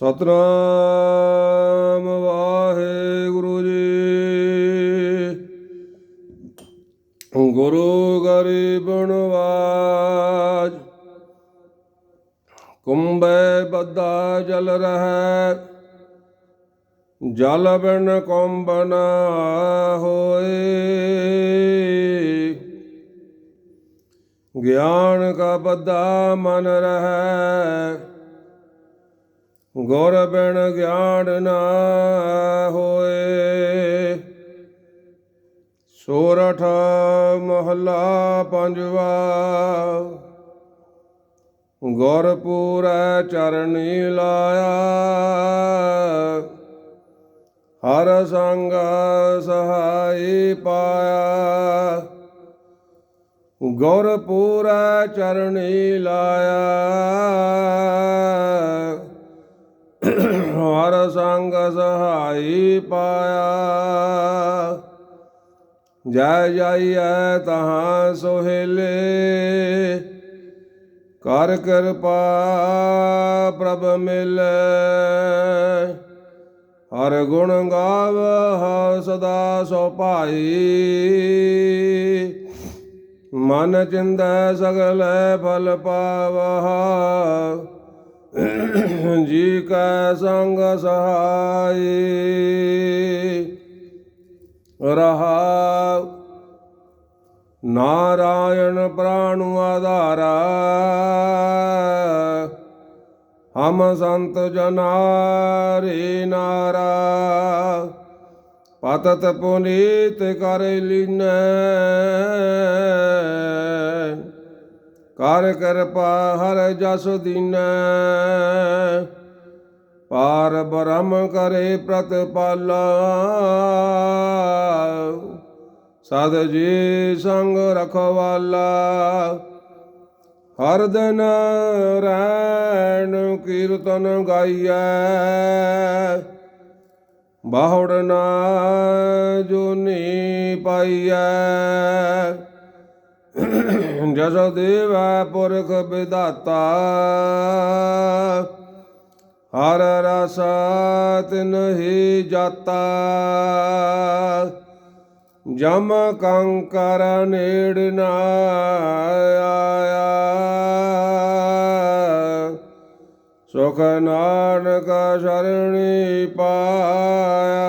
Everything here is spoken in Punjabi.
ਸਤਨਾਮ ਵਾਹਿਗੁਰੂ ਜੀ। ਗੁਰੂ ਗਰੀਬ ਨਵਾਜ ਕੁੰਭੈ ਬੱਧਾ ਜਲ ਰਹੈ, ਜਲ ਬਿਨ ਕੁੰਭ ਨਾ ਹੋਏ। ਗਿਆਨ ਕਾ ਬੱਧਾ ਮਨ ਰਹੈ ਗੌਰ ਬਿਨ ਗਿਆਨ ਨਾ ਹੋਏ। ਸੋਰਠ ਮਹਲਾ ਪੰਜਵਾ। ਗੁਰ ਚਰਨੀ ਲਾਇਆ। ਹਰ ਸੰਗ ਸਹਾਈ ਪਾਇਆ। ਗੁਰ ਚਰਨੀ ਲਾਇਆ। ਸੰਗ ਸਹਾਈ ਪਾਇਆ। ਜੈ ਜਾਈਐ ਤਹਾਂ ਸੋਹਿਲੇ, ਕਰ ਕਿਰਪਾ ਪ੍ਰਭ ਮਿਲੈ। ਹਰ ਗੁਣ ਗਾਵ ਸਦਾ ਸੋ ਭਾਈ। ਮਨ ਚਿੰਦੈ ਸਗਲ ਫਲ ਪਾਵਹ। ਜੀ ਕੈ ਸੰਗ ਸਹਾਈ। ਰਹਾ ਨਾਰਾਇਣ ਪ੍ਰਾਣੁ ਆਧਾਰਾ। ਹਮ ਸੰਤ ਜਨਾਰੇ ਨਾਰਾ। ਪਤਤ ਪੁਨੀਤ ਕਰ ਲੀਨੈ। ਕਰ ਕਿਰਪਾ ਹਰ ਜਸ ਦੀਨੈ। ਪਾਰ ਬ੍ਰਹਮ ਕਰੇ ਪ੍ਰਤਪਾਲਾ। ਸਦ ਜੀ ਸੰਗ ਰਖਵਾਲਾ। ਹਰ ਦਿਨ ਰੈਣ ਕੀਰਤਨ ਗਾਈਐ। ਬਾਹੜ ਨਾ ਜੁਨੀ ਪਾਈਐ। ਜਸ ਦੇਵੈ ਪੁਰਖ ਵਿਦਾਤਾ ਹਰ ਰਸ ਤਿਨ ਹੀ ਜਾਤਾ। ਜਮ ਕੰਕਰ ਨੇੜ ਨਾ ਆਇਆ। ਸੁਖ ਨਾਨਕ ਸ਼ਰਣੀ ਪਾਇਆ।